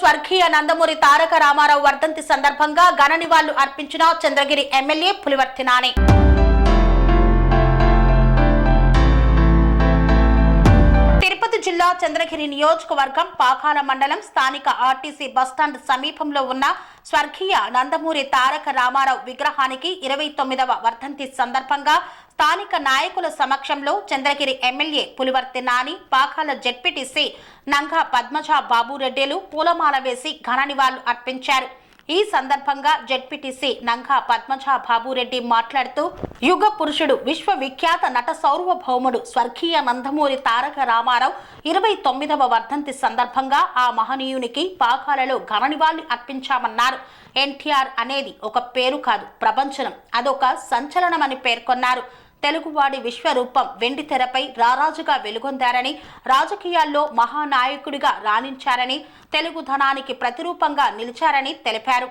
స్వర్గీయ నందమూరి తారక రామారావు వర్ధంతి సందర్భంగా ఘన నివాళులు అర్పించిన చంద్రగిరి ఎమ్మెల్యే పులివర్తి నాని. తిరుపతి జిల్లా చంద్రగిరి నియోజకవర్గం పాకాల మండలం స్థానిక ఆర్టీసీ బస్టాండ్ సమీపంలో ఉన్న స్వర్గీయ నందమూరి తారక రామారావు విగ్రహానికి ఇరవై తొమ్మిదవ వర్ధంతి సందర్భంగా స్థానిక నాయకుల సమక్షంలో చంద్రగిరి ఎమ్మెల్యే పులివర్తి నాని పాకాల జెడ్పీటీసీ నంగా పద్మజ బాబురెడ్డిలు పూలమాల వేసి ఘన నివాళులు అర్పించారు. ఈ సందర్భంగా జెడ్పీటీసీ నంగా పద్మజ బాబురెడ్డి మాట్లాడుతూ యుగ పురుషుడు విశ్వవిఖ్యాత నట సౌర్వభౌముడు స్వర్గీయ నందమూరి తారక రామారావు ఇరవై తొమ్మిదవ వర్ధంతి సందర్భంగా ఆ మహనీయునికి పాకాలలో ఘన నివాళి అర్పించామన్నారు. ఎన్టీఆర్ అనేది ఒక పేరు కాదు ప్రపంచనం. అదొక సంచలనమని పేర్కొన్నారు. తెలుగువాడి విశ్వరూపం వెండి తెరపై రారాజుగా వెలుగొందారని రాజకీయాల్లో మహానాయకుడిగా రాణించారని తెలుగు ధనానికి ప్రతిరూపంగా నిలిచారని తెలిపారు.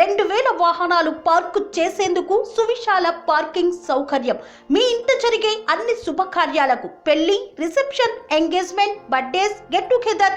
రెండు వేల వాహనాలు పార్కు చేసేందుకు సువిశాల పార్కింగ్ సౌకర్యం. మీ ఇంట జరిగే అన్ని శుభకార్యాలకు పెళ్ళి reception engagement birthdays get together